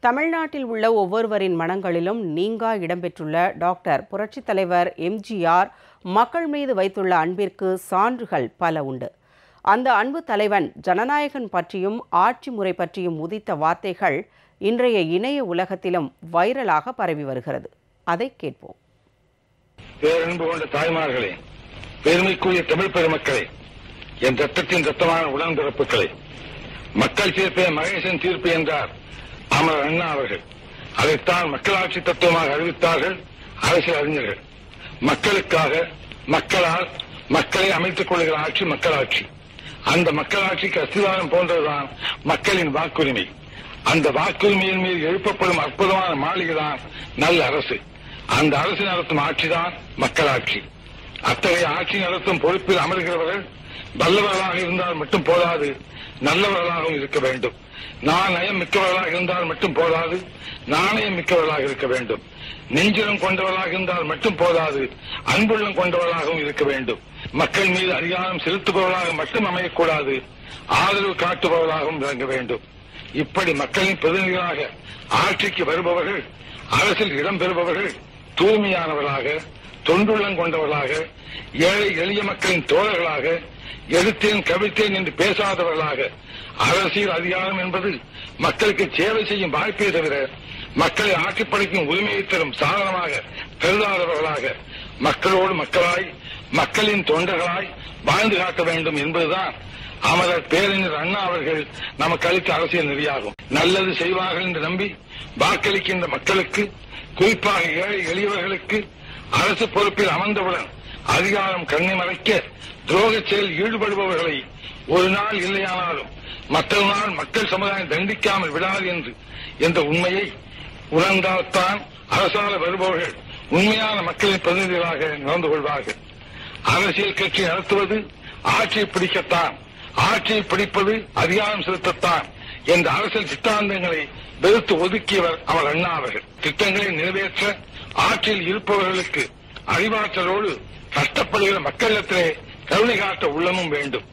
தமிழ்நாட்டில் உள்ள ஒவ்வொருவரின் மனங்களிலும் நீங்கா இடம்பெற்றுள்ள டாக்டர் புரட்சித் தலைவர் எம்ஜிஆர் மக்கள் மீது வைத்துள்ள அன்பிற்கு சான்றுகள் பல உண்டு. அந்த அன்பு தலைவன் ஜனநாயகன் பற்றியும் ஆட்சி முறை பற்றியும் உதித்த வார்த்தைகள் இன்றைய இணைய உலகத்திலும் வைரலாக பரவி வருகிறது. அதை கேட்போம். பேரன்பு கொண்ட தாய்மார்களே பெருமைக்குரிய தமிழ் பெருமக்களே என் ரத்தத்தின் ரத்தமான உடன்பிறப்புகளே மக்கள் தீர்ப்பே மகேசன் தீர்ப்பு என்றார். அமர் அண்ணா அவர்கள். அதைத்தான் மக்களாட்சி தத்துவமாக அறிவித்தார்கள் அரசியல் அறிஞர்கள். மக்களுக்காக மக்களால் மக்களை அமைத்துக் கொள்கிற ஆட்சி மக்களாட்சி. அந்த மக்களாட்சிக்கு அஸ்திவாரம் போன்றதுதான் மக்களின் வாக்குரிமை. அந்த வாக்குரிமையின் மீது எழுப்பப்படும் அற்புதமான மாளிகைதான் நல்ல அரசு. அந்த அரசு நடத்தும் ஆட்சிதான் மக்களாட்சி. அத்தகைய ஆட்சி நடத்தும் பொறுப்பில் அமர்கிறவர்கள் வல்லவர்களாக இருந்தால் மட்டும் போதாது. நல்லவர்களாகவும் இருக்க வேண்டும். நாணயம் மிக்கவர்களாக இருந்தால் மட்டும் போதாது. நாணயம் மிக்கவர்களாக இருக்க வேண்டும். நெஞ்சிலும் கொண்டவர்களாக இருந்தால் மட்டும் போதாது. அன்புள்ளம் கொண்டவர்களாகவும் இருக்க வேண்டும். மக்கள் மீது அதிகாரம் செலுத்துபவர்களாக மட்டும் அமையக்கூடாது. ஆதரவு காட்டுபவர்களாகவும் விளங்க வேண்டும். இப்படி மக்களின் பிரதிநிதிகளாக ஆட்சிக்கு வருபவர்கள் அரசில் இடம்பெறுபவர்கள் தூய்மையானவர்களாக தொண்டுள்ளம் கொண்டவர்களாக ஏழை எளிய மக்களின் தோழர்களாக எதிர்த்தேன் கவிழ்த்தேன் என்று பேசாதவர்களாக அரசியல் அதிகாரம் என்பது மக்களுக்கு சேவை செய்யும் வாய்ப்பே தவிர மக்களை ஆட்சிப்படைக்கும் உரிமையை தரும் சாதனமாக கருதாதவர்களாக மக்களோடு மக்களாய் மக்களின் தொண்டர்களாய் வாழ்ந்து காட்ட வேண்டும் என்பதுதான் அமரர் பேரறிஞர் அண்ணா அவர்கள் நமக்கு அளித்த அரசியல் நெறியாகும். நல்லது செய்வார்கள் என்று நம்பி வாக்களிக்கின்ற மக்களுக்கு குறிப்பாக ஏழை எளியவர்களுக்கு அரசு பொறுப்பில் அமர்ந்தவுடன் அதிகாரம் கண்ணை மறைக்க துரோக செயல் ஈடுபடுபவர்களை ஒரு நாள் இல்லையானாலும் மற்றொரு நாள் மக்கள் சமுதாயம் தண்டிக்காமல் விடாது என்று என்ற உண்மையை உணர்ந்தால்தான் அரசால வருபவர்கள் உண்மையான மக்களின் பிரதிநிதிகளாக நடந்து கொள்வார்கள். அரசியல் கட்சி நடத்துவது ஆட்சியை பிடிக்கத்தான் ஆட்சியை பிடிப்பது அதிகாரம் செலுத்தத்தான் என்ற அரசியல் சித்தாந்தங்களை வெறுத்து ஒதுக்கியவர் அவர் அண்ணா அவர்கள். திட்டங்களை நிறைவேற்ற ஆட்சியில் இருப்பவர்களுக்கு அறிவாற்றலோடு கஷ்டப்படுகிற மக்களிடத்திலே கருணை காட்ட உள்ளமும் வேண்டும்.